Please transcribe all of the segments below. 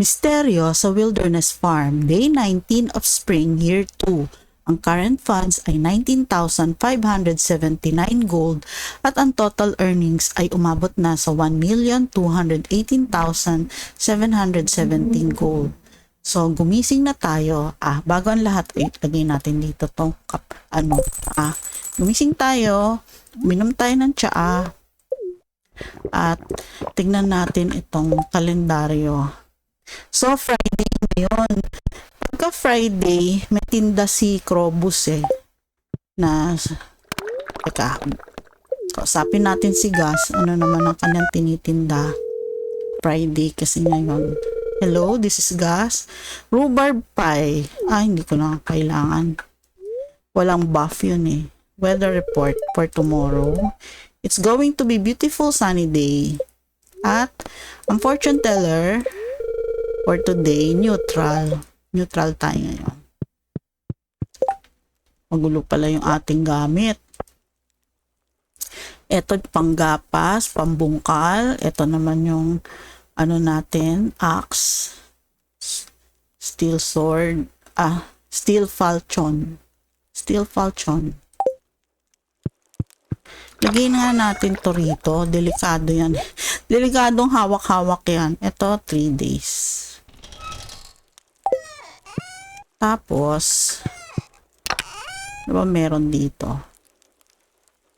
Misteryo sa Wilderness Farm, Day 19 of Spring, Year 2. Ang current funds ay 19,579 gold at ang total earnings ay umabot na sa 1,218,717 gold. So, gumising na tayo. Ah, bago ang lahat, lagay natin dito tong cup, ano, ah, gumising tayo, minom tayo ng tsaa, at tignan natin itong kalendaryo. So, Friday ngayon. Pagka Friday, may tinda si Krobus eh. Na, teka, kausapin natin si Gas. Ano naman ang kanyang tinitinda? Friday kasi ngayon. Hello, this is Gas. Rhubarb pie. Ah, hindi ko na kailangan. Walang buff yun eh. Weather report for tomorrow. It's going to be beautiful sunny day. At ang fortune teller for today, neutral. Neutral tayo ngayon. Magulo pala yung ating gamit. Ito panggapas, pambungkal. Ito naman yung ano natin, axe, steel sword, ah, steel falchion. Steel falchion. Lagay na natin to rito. Delikado yan. Delikadong hawak-hawak yan. Ito, 3 days. Tapos, ano ba meron dito?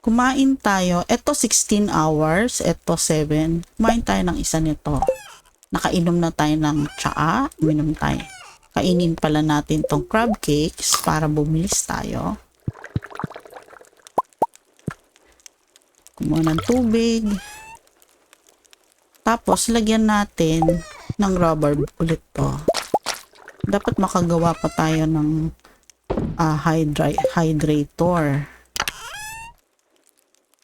Kumain tayo. Ito 16 hours. Ito 7. Kumain tayo ng isa nito. Nakainom na tayo ng tsaa. Uminom tayo. Kainin pala natin tong crab cakes para bumilis tayo. Kumuha ng tubig. Tapos, lagyan natin ng rubber ulit to. Dapat makagawa pa tayo ng uh, hydra hydrator.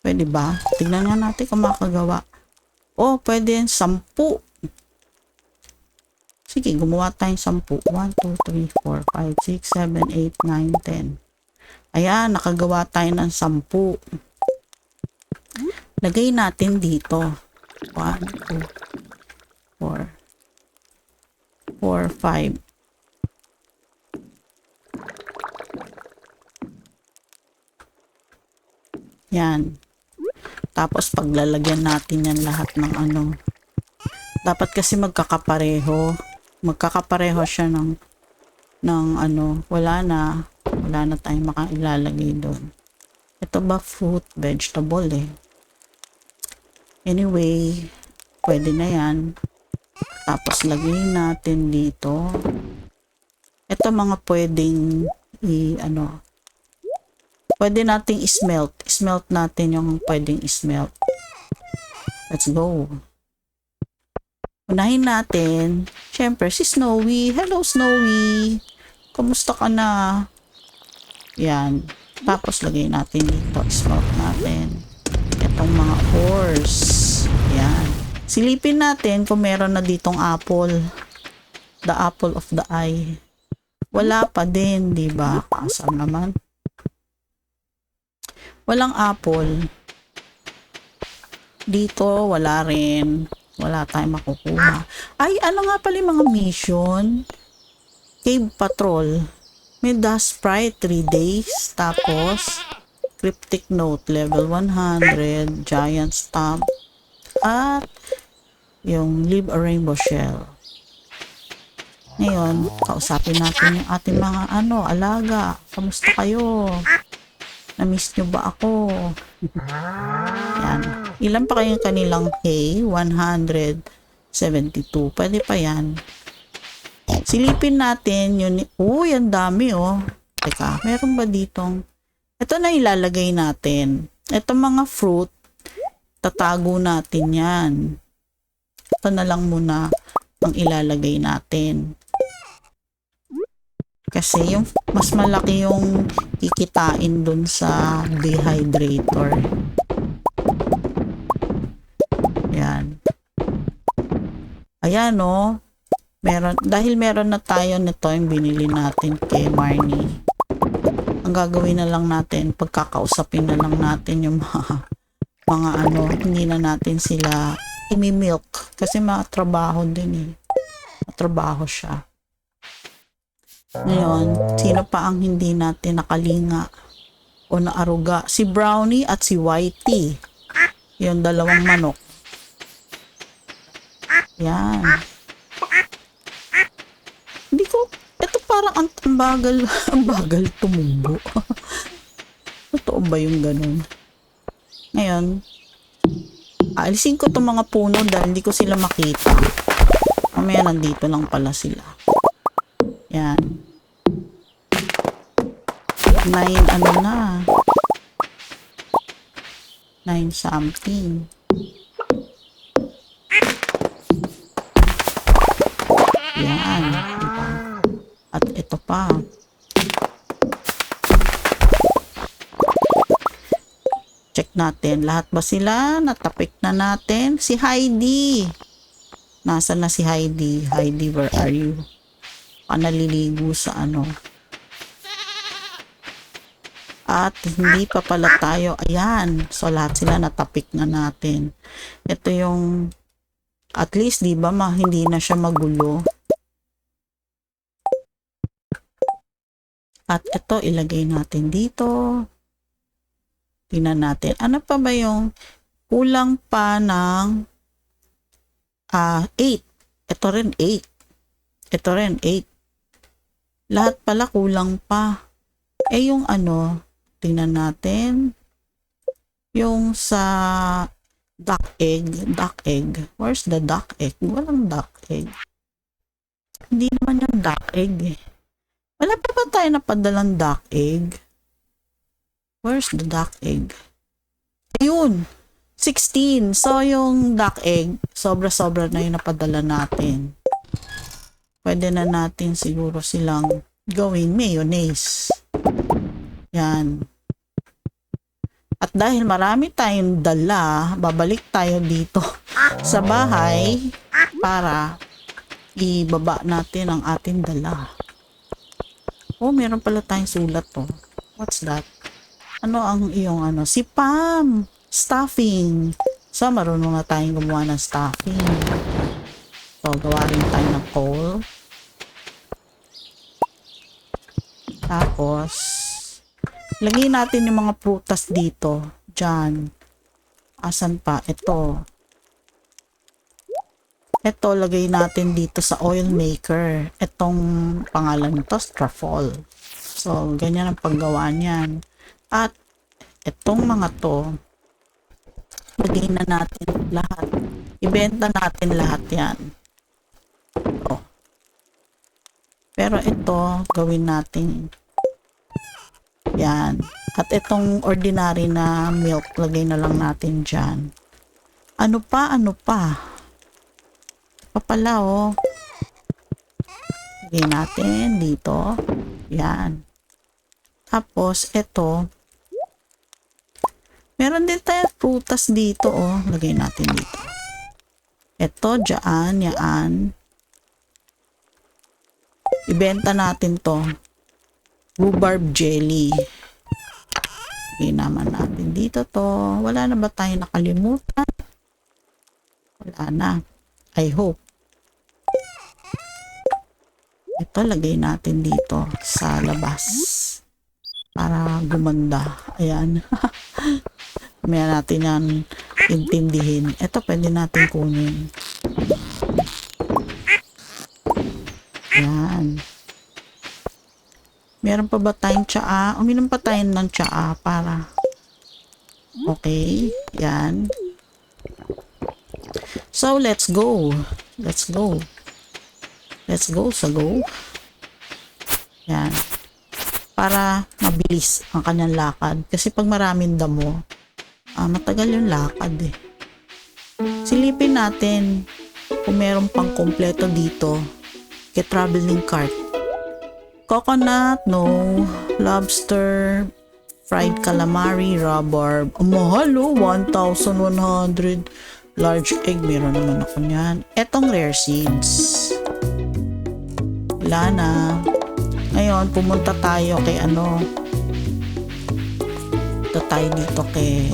Pwede ba? Tignan nga natin kung makagawa. Oh, pwede yan. Sampu. Sige, gumawa tayong sampu. 1, 2, 3, 4, 5, 6, 7, 8, 9, 10. Ayan, nakagawa tayo ng sampu. Lagay natin dito. 1, 2, 4, 4, 5. Yan. Tapos paglalagyan natin yan lahat ng ano. Dapat kasi magkakapareho. Magkakapareho siya ng ng ano, wala na. Wala na tayong makailalagay doon. Ito ba fruit, vegetable eh. Anyway, pwede na yan. Tapos lagay natin dito. Ito mga pwedeng i ano pwede nating smelt. Smelt natin yung pwedeng smelt. Let's go. Unahin natin, syempre, si Snowy. Hello, Snowy. Kumusta ka na? Yan. Tapos, lagay natin dito. Smelt natin. Itong mga ores. Yan. Silipin natin kung meron na ditong apple. The apple of the eye. Wala pa din, di ba? Kasam naman. Walang apple. Dito, wala rin. Wala tayong makukuha. Ay, ano nga pala mga mission? Cave Patrol. May dust sprite 3 days. Tapos, cryptic note level 100. Giant stamp. At, yung leave a rainbow shell. Ngayon, kausapin natin yung ating mga ano, alaga. Kamusta kayo? Na-miss nyo ba ako? yan. Ilan pa kayong kanilang hay? 172. Pwede pa yan. Silipin natin yun. Uy, ang dami oh. Teka, meron ba ditong... Ito na ilalagay natin. Ito mga fruit, tatago natin yan. Ito na lang muna ang ilalagay natin. Kasi yung mas malaki yung kikitain dun sa dehydrator. Yan. Ayan no. Oh. Meron, dahil meron na tayo nito yung binili natin kay Marnie. Ang gagawin na lang natin, pagkakausapin na lang natin yung mga, mga ano, hindi na natin sila imi-milk. Kasi mga trabaho din eh. Trabaho siya. Ngayon, sino pa ang hindi natin nakalinga o naaruga? Si Brownie at si Whitey. Yung dalawang manok. Yan. Hindi ko, ito parang ang, bagal, ang bagal tumubo. Totoo ba yung ganun? Ngayon, aalisin ko itong mga puno dahil hindi ko sila makita. Mamaya nandito lang pala sila. Yan. Nine, ano na. Nine something. Yan. Diba? At ito pa. Check natin. Lahat ba sila? Natapik na natin. Si Heidi. Nasa na si Heidi? Heidi, where are you? Baka naliligo sa ano. At hindi pa pala tayo. Ayan. So, lahat sila natapik na natin. Ito yung at least, di ba, ma, hindi na siya magulo. At ito, ilagay natin dito. Tingnan natin. Ano pa ba yung kulang pa ng ah 8. Ito rin 8. Ito rin 8. Lahat pala kulang pa. Eh yung ano, tingnan natin. Yung sa duck egg, duck egg. Where's the duck egg? Walang duck egg. Hindi naman yung duck egg eh. Wala pa ba tayo napadalang duck egg? Where's the duck egg? Ayun! 16. So, yung duck egg, sobra-sobra na yung napadala natin. Pwede na natin siguro silang gawing mayonnaise. Yan. At dahil marami tayong dala, babalik tayo dito sa bahay para ibaba natin ang ating dala. Oh, meron pala tayong sulat to. What's that? Ano ang iyong ano? Si Pam! Stuffing! So, marunong na tayong gumawa ng stuffing. So, gawa rin tayo ng coal. Tapos, lagay natin yung mga prutas dito. Diyan. Asan pa? Ito. Ito, lagay natin dito sa oil maker. Itong pangalan nito, Strafol. So, ganyan ang paggawa niyan. At, itong mga to, lagay na natin lahat. Ibenta natin lahat yan. Ito. Pero ito, gawin natin yan. At itong ordinary na milk, lagay na lang natin dyan. Ano pa? Ano pa? Pa pala, oh. Lagay natin dito. Yan. Tapos, ito. Meron din tayo prutas dito, oh. Lagay natin dito. Ito, dyan, yan. Ibenta natin to rhubarb jelly. Okay naman natin dito to. Wala na ba tayo nakalimutan? Wala na. I hope. Ito, lagay natin dito sa labas. Para gumanda. Ayan. May natin yan intindihin. Ito, pwede natin kunin. Ayan. Meron pa ba tayong tsaa? Uminom pa tayo ng tsaa para. Okay. Yan. So, let's go. Let's go. Let's go sa go. Yan. Para mabilis ang kanyang lakad. Kasi pag maraming damo, ah, matagal yung lakad eh. Silipin natin kung meron pang kompleto dito kay traveling cart coconut, no. Lobster, fried calamari, rhubarb. Ang mahal, oh. 1,100. Large egg, meron naman ako niyan. Etong rare seeds. Wala na. Ngayon, pumunta tayo kay ano. Punta tayo dito kay...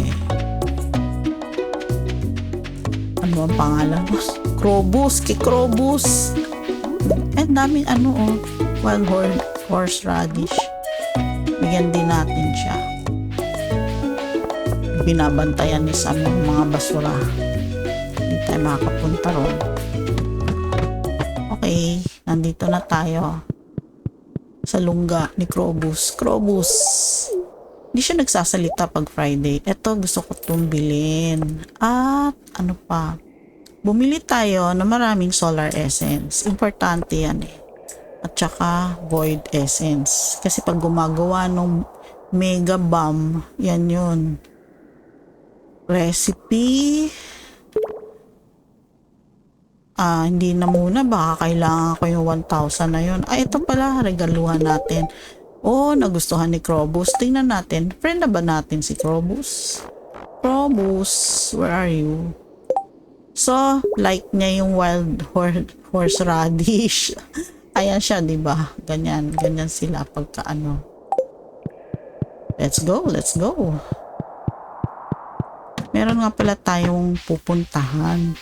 Ano ang pangalan mo? Krobus, kay Krobus. Eh, daming ano oh. Wild horse, horseradish. Bigyan din natin siya. Binabantayan ni Sam yung mga basura. Hindi tayo makakapunta ron. Okay, nandito na tayo. Sa lungga ni Krobus. Krobus! Hindi siya nagsasalita pag Friday. Ito, gusto ko itong bilhin. At, ano pa? Bumili tayo ng maraming solar essence. Importante yan eh. At saka, void essence. Kasi pag gumagawa ng mega bomb, yan yun. Recipe. Ah, hindi na muna. Baka kailangan ko yung 1,000 na yun. Ah, ito pala. Regaluhan natin. Oh, nagustuhan ni Krobus. Tingnan natin. Friend na ba natin si Krobus? Krobus, where are you? So, like niya yung wild hor- horseradish. Ayan siya, di ba? Ganyan, ganyan sila pagka ano. Let's go, let's go. Meron nga pala tayong pupuntahan.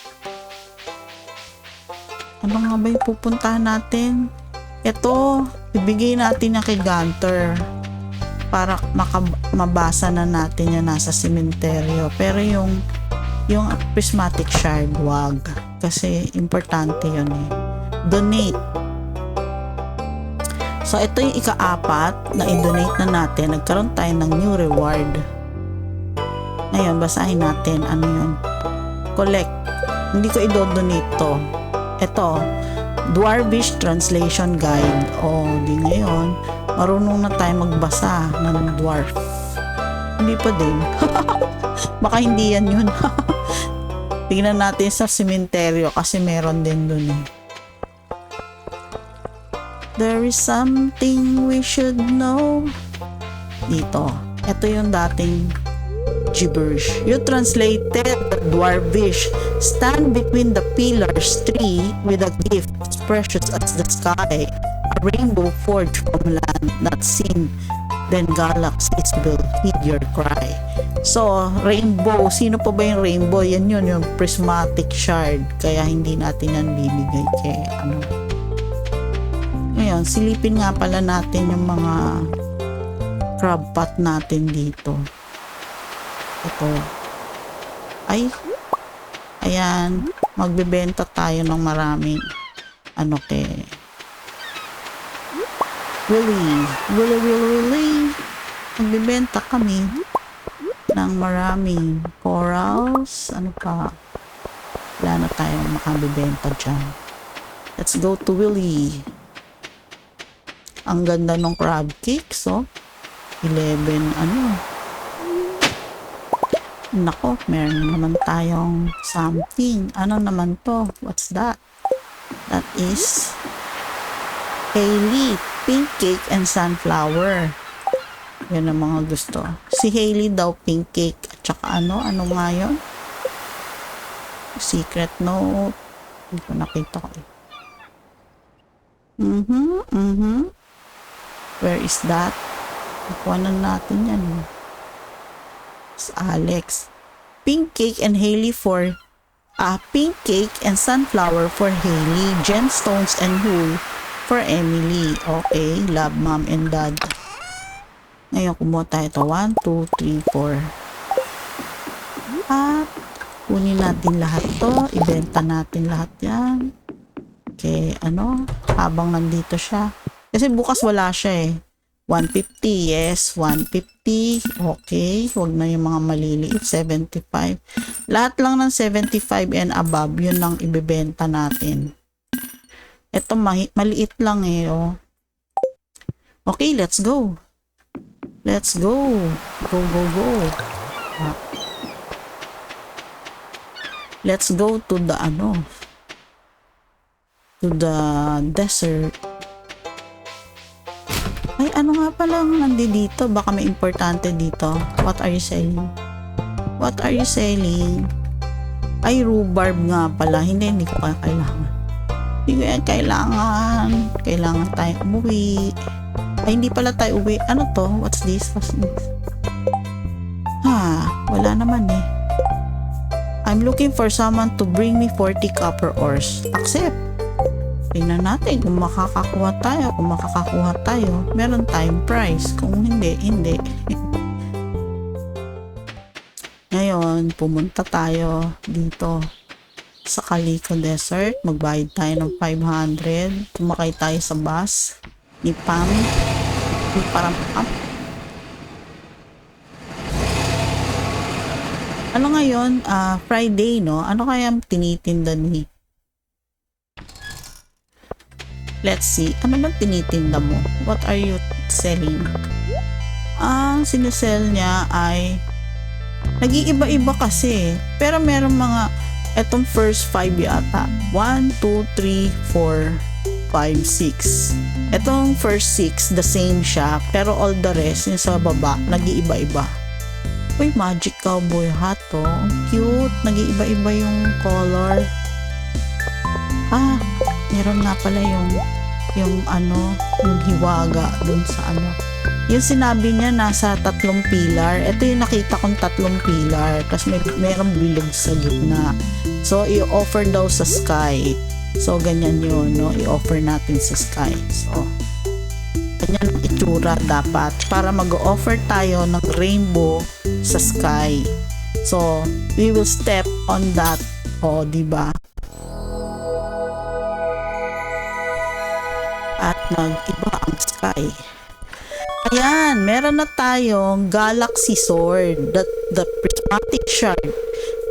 Ano nga ba yung pupuntahan natin? Ito, ibigay natin na kay Gunter para mabasa na natin yan nasa sementeryo. Pero yung yung prismatic shard, wag. Kasi importante yun eh. Donate. So, ito yung ika-apat na i-donate na natin. Nagkaroon tayo ng new reward. Ngayon, basahin natin. Ano yun? Collect. Hindi ko i-donate to. Ito, Dwarvish Translation Guide. O, di ngayon, marunong na tayo magbasa ng dwarf. Hindi pa din. Baka hindi yan yun. Tingnan natin sa sementeryo kasi meron din dun eh. There is something we should know. Dito. Ito yung dating gibberish. You translated dwarvish. Stand between the pillars tree with a gift as precious as the sky. A rainbow forged from land not seen. Then galaxies will heed your cry. So, rainbow. Sino pa ba yung rainbow? Yan yun, yung prismatic shard. Kaya hindi natin yan bibigay kay ano. Ngayon, silipin nga pala natin yung mga crab pot natin dito. Ito. Ay. Ayan. Magbebenta tayo ng maraming ano kay Willie. Willie, Willie, Willie. Magbebenta kami ng maraming corals. Ano pa? Wala na tayong makabibenta dyan. Let's go to Willie. Ang ganda ng crab cakes, oh. 11, ano. Nako, meron naman tayong something. Ano naman to? What's that? That is Hailey, pink cake and sunflower. Yan ang mga gusto. Si Hailey daw pink cake. At saka ano? Ano nga yun? Secret note. Hindi ko nakita ko eh. Mhm, mhm. Where is that? Nakuha na natin yan. It's Alex. Pink cake and Hailey for ah, pink cake and sunflower for Hailey. Gemstones and wool for Emily. Okay, love mom and dad. Ngayon, kumuha tayo ito. 1, 2, 3, 4. At, kunin natin lahat to. Ibenta natin lahat yan. Okay, ano? Habang nandito siya. Kasi bukas wala siya eh. 150, yes. 150. Okay. Huwag na yung mga maliliit. 75. Lahat lang ng 75 and above, yun lang ibebenta natin. Ito, maliit lang eh, oh. Okay, let's go. Let's go. Go, go, go. Ah. Let's go to the ano. To the desert. Ay, ano nga pala ang nandi dito? Baka may importante dito. What are you selling? What are you selling? Ay, rhubarb nga pala. Hindi, hindi ko pa kailangan. Hindi ko yan kailangan. Kailangan tayo umuwi. Ay, hindi pala tayo uwi. Ano to? What's this? What's this? Ha, wala naman eh. I'm looking for someone to bring me 40 copper ores. Accept. Tingnan natin kung makakakuha tayo. Kung makakakuha tayo, meron tayong prize. Kung hindi, hindi. Ngayon, pumunta tayo dito sa Calico Desert. Magbayad tayo ng 500. Tumakay tayo sa bus ni Pam. Parang Pam. Ano ngayon? Ah, Friday, no? Ano kaya tinitinda ni Let's see. Ano ba tinitinda mo? What are you selling? Ang sinesell niya ay nag-iiba-iba kasi. Pero meron mga etong first five yata. 1, 2, 3, 4, 5, 6. Etong first six, the same siya. Pero all the rest, yung sa baba, nag-iiba-iba. Uy, magic cowboy hat to. Ang cute. Nag-iiba-iba yung color. Ah, meron nga pala yung yung ano, yung hiwaga dun sa ano. Yung sinabi niya nasa tatlong pilar. Ito yung nakita kong tatlong pilar. Tapos may, merong bilog sa gitna. So, i-offer daw sa sky. So, ganyan yun, no? I-offer natin sa sky. So, ganyan ang itsura dapat para mag-offer tayo ng rainbow sa sky. So, we will step on that. O, di ba? Nag-iba ang sky. Ayan, meron na tayong Galaxy Sword. The, the prismatic shard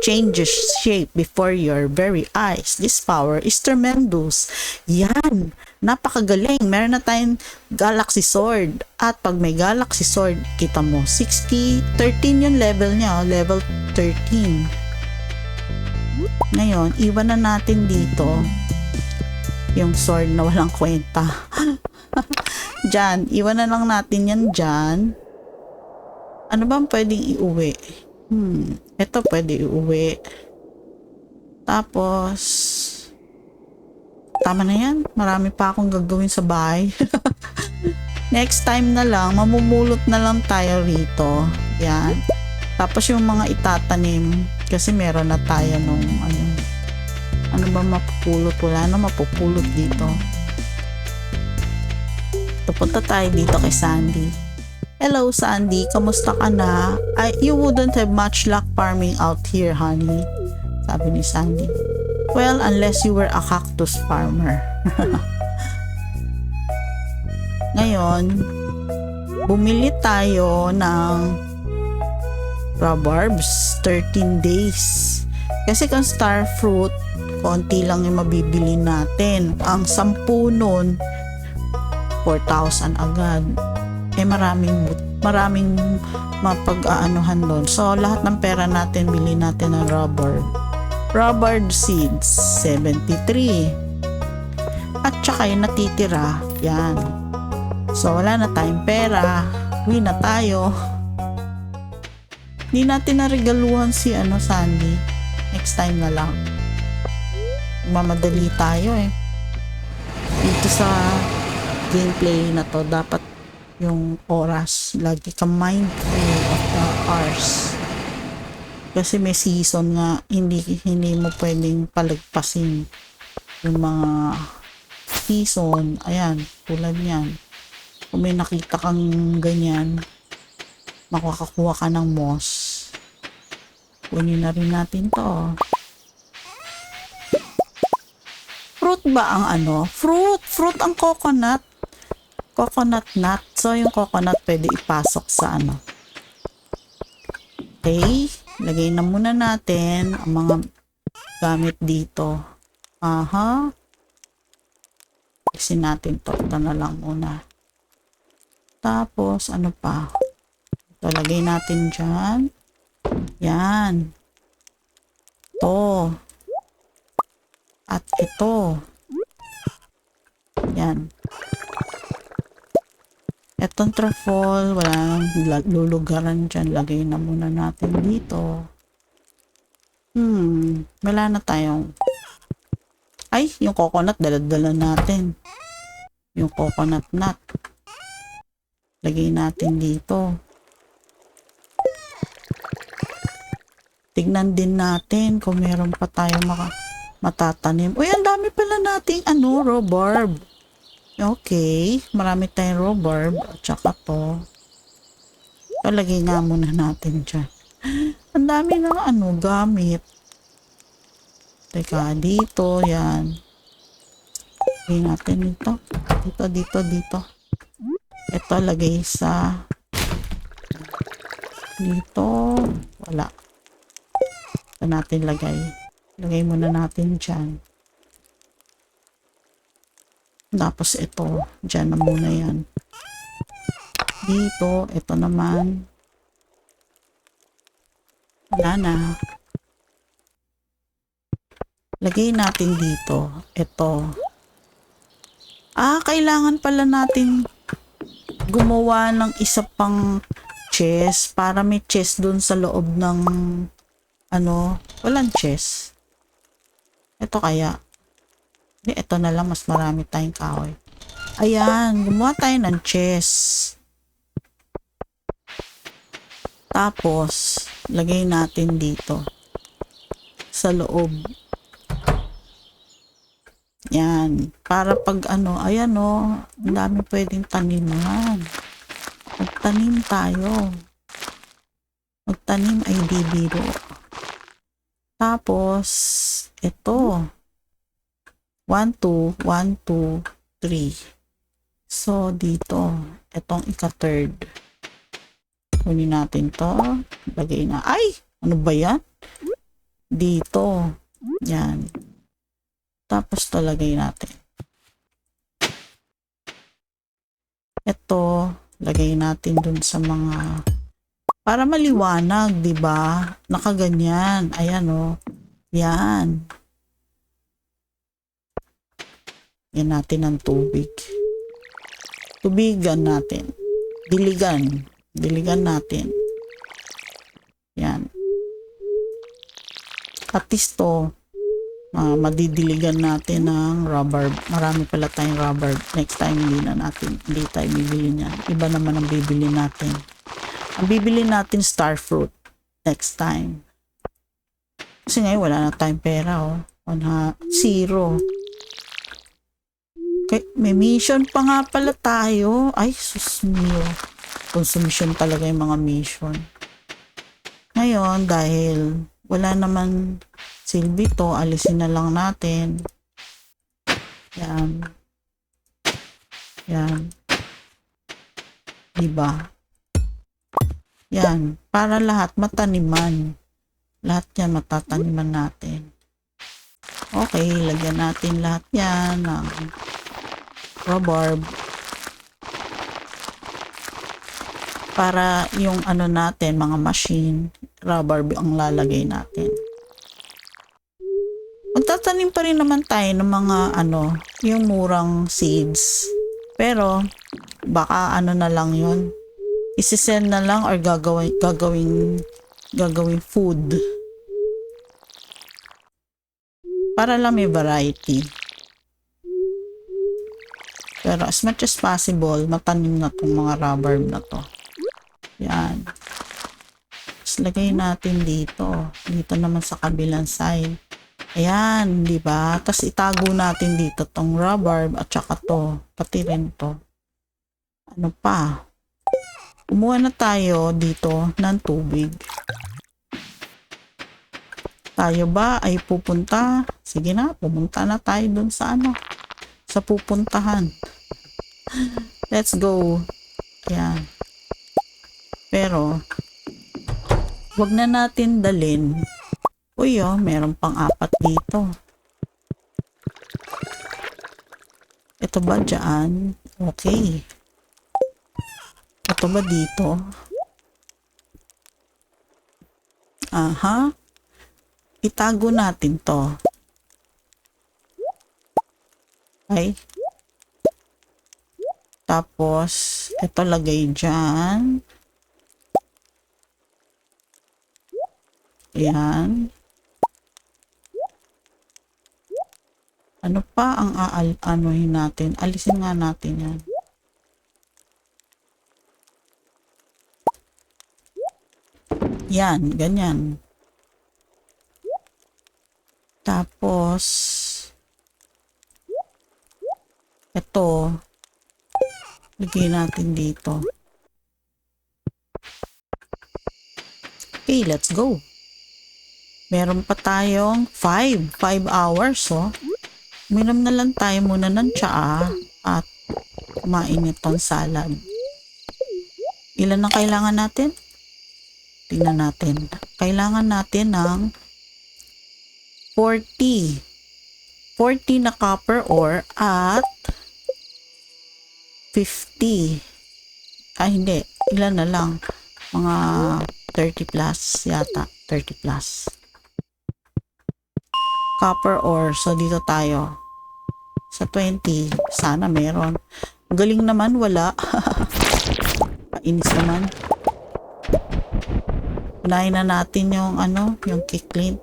changes shape before your very eyes. This power is tremendous. Yan, napakagaling. Meron na tayong Galaxy Sword. At pag may Galaxy Sword, kita mo, 60, 13 yung level niya, oh, level 13. Ngayon, iwan na natin dito yung sword na walang kwenta. Diyan, iwan na lang natin yan dyan. Ano bang pwedeng iuwi? Hmm, ito pwede iuwi. Tapos, tama na yan. Marami pa akong gagawin sa bahay. Next time na lang, mamumulot na lang tayo rito. Yan. Tapos yung mga itatanim, kasi meron na tayo nung ano, ano ba mapupulot? Wala na mapupulot dito. Pupunta tayo dito kay Sandy. Hello Sandy, kamusta ka na? I, you wouldn't have much luck farming out here, honey. Sabi ni Sandy. Well, unless you were a cactus farmer. Ngayon, bumili tayo ng rhubarbs 13 days. Kasi kung star fruit, konti lang yung mabibili natin. Ang sampu nun, 4,000 agad. Eh maraming maraming mapag-aanuhan doon. So lahat ng pera natin bili natin ng rubber. Rubber seeds 73. At saka yung natitira, yan. So wala na tayong pera. Uwi na tayo. Hindi natin naregaluhan si ano Sandy. Next time na lang mamadali tayo eh. Dito sa gameplay na to, dapat yung oras, lagi ka mindful of the hours. Kasi may season nga, hindi, hindi mo pwedeng palagpasin yung mga season. Ayan, tulad yan. Kung may nakita kang ganyan, makakakuha ka ng moss. Kunin na rin natin to. Fruit ba ang ano? Fruit, fruit ang coconut. Coconut nut. So, yung coconut pwede ipasok sa ano. Okay. Lagay na muna natin ang mga gamit dito. Aha. Kasi natin to. Ito na lang muna. Tapos, ano pa? Ito, lagay natin dyan. Yan. To. At ito. Yan. Etong truffle, wala nang lulugaran dyan. Lagay na muna natin dito. Hmm, wala na tayong... Ay, yung coconut, daladala natin. Yung coconut nut. Lagay natin dito. Tignan din natin kung meron pa tayo maka matatanim. Uy, ang dami pala nating ano, rhubarb. Okay, marami tayong rhubarb. At saka to. Palagay nga muna natin dyan. Ang dami ng ano, gamit. Teka, dito, yan. Lagay natin dito. Dito, dito, dito. Ito, lagay sa dito. Wala. Ito natin lagay. Lagay muna natin dyan. Tapos ito, dyan na muna yan. Dito, ito naman. Wala na. Lagay natin dito. Ito. Ah, kailangan pala natin gumawa ng isa pang chest para may chest dun sa loob ng ano, walang chest. Ito kaya. Hindi, ito na lang. Mas marami tayong kahoy. Ayan, gumawa tayo ng chest. Tapos, lagay natin dito. Sa loob. Yan. Para pag ano, ayan o, ang dami pwedeng taniman. Magtanim tayo. Magtanim ay di biro. Tapos, ito. 1, 2, 1, 2, 3. So, dito. Itong ika-third. Kunin natin to. Lagay na. Ay! Ano ba yan? Dito. Yan. Tapos to lagay natin. Ito, lagay natin dun sa mga para maliwanag, 'di ba? Nakaganyan. Ayan oh. Yan. Yan natin ng tubig. Tubigan natin. Diligan. Diligan natin. Yan. At least to, ah, madidiligan natin ng rubber. Marami pala tayong rubber. Next time hindi na natin, hindi tayo bibili niyan. Iba naman ang bibili natin. Bibili natin star fruit next time. Kasi ngayon wala na tayong pera oh. One ha, zero. Kay, may mission pa nga pala tayo. Ay, sus mio. Consumption talaga yung mga mission. Ngayon, dahil wala naman silbi to, alisin na lang natin. Yan. Yan. Diba? Yan. Para lahat mataniman. Lahat yan matataniman natin. Okay, lagyan natin lahat yan ng rhubarb. Para yung ano natin, mga machine, rhubarb ang lalagay natin. Magtatanim pa rin naman tayo ng mga ano, yung murang seeds. Pero, baka ano na lang yun. Isisend na lang or gagawin, gagawin, gagawin food. Para lang may variety. Pero as much as possible, matanim na tong mga rubber na to. Yan. Tapos lagay natin dito. Dito naman sa kabilang side. Ayan, di ba? Tapos itago natin dito tong rubber at saka to. Pati rin to. Ano pa? Kumuha na tayo dito ng tubig. Tayo ba ay pupunta? Sige na, pumunta na tayo dun sa ano. Sa pupuntahan. Let's go. Ayan. Pero, wag na natin dalin. Uy, oh, meron pang apat dito. Ito ba dyan? Okay. Ito ba dito? Aha. Itago natin to. Okay. Tapos, ito lagay dyan. Ayan. Ano pa ang aal anuhin natin? Alisin nga natin yan. Yan, ganyan. Tapos, ito, lagay natin dito. Okay, let's go. Meron pa tayong 5, 5 hours, oh. Uminom na lang tayo muna ng tsaa at kumain itong salad. Ilan ang kailangan natin? Tingnan natin. Kailangan natin ng 40. 40 na copper ore at 50. Ah, hindi. Ilan na lang? Mga 30 plus yata. 30 plus. Copper ore. So, dito tayo. Sa 20. Sana meron. Galing naman, wala. Kainis naman. Unahin na natin yung ano, yung kiklin.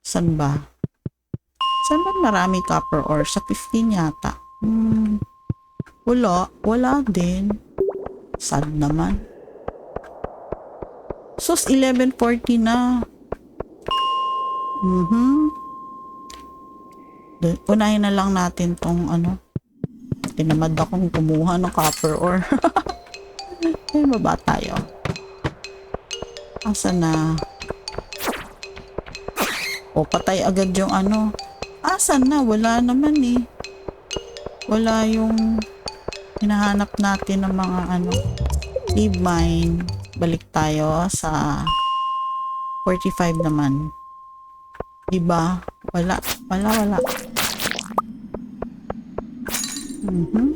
San ba? Saan ba marami copper ore? Sa 15 yata. Hmm. Wala. Wala din. Sad naman. Sus, 11.40 na. Mhm. Dun- Unahin na lang natin tong ano. Tinamad akong kumuha ng copper ore. Ay, baba tayo. Asa na? O, patay agad yung ano. Asan na? Wala naman eh. Wala yung hinahanap natin ng mga ano. Leave mine. Balik tayo sa 45 naman. Diba? Wala. Wala, wala. Mhm.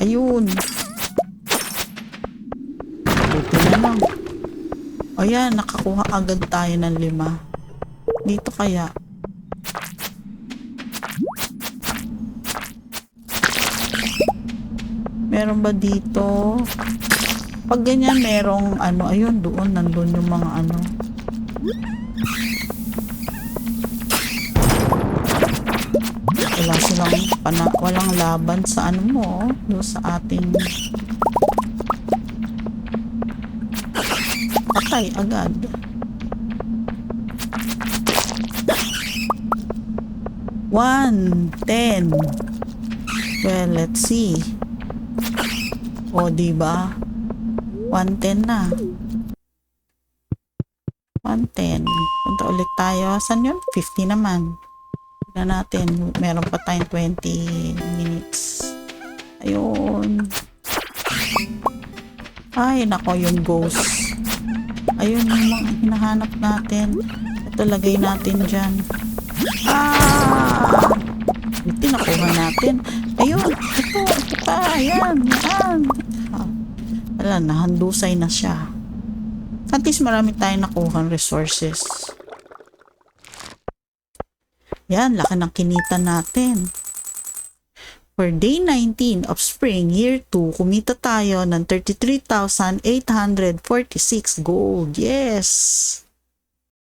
Ayun. Buti na lang. O yan, nakakuha agad tayo ng lima. Dito kaya. Meron ba dito? Pag ganyan, merong ano, ayun, doon, nandun yung mga ano. Wala silang, pana, walang laban sa ano mo, oh, doon sa ating patay agad. One, ten. Well, let's see. O, di ba? 110 na. 110. Punta ulit tayo. Saan yun? 50 naman. Tignan natin. Meron pa tayong 20 minutes. Ayun. Ay, nako yung ghost. Ayun yung mga hinahanap natin. Ito, lagay natin dyan. Ah! Ito, nakuha natin. Ayun, ito, ito pa. Ayan, yan. Ah, wala, nahandusay na siya. At least marami tayong nakuha resources. Yan, laki ng kinita natin. For day 19 of spring, year 2, kumita tayo ng 33,846 gold. Yes!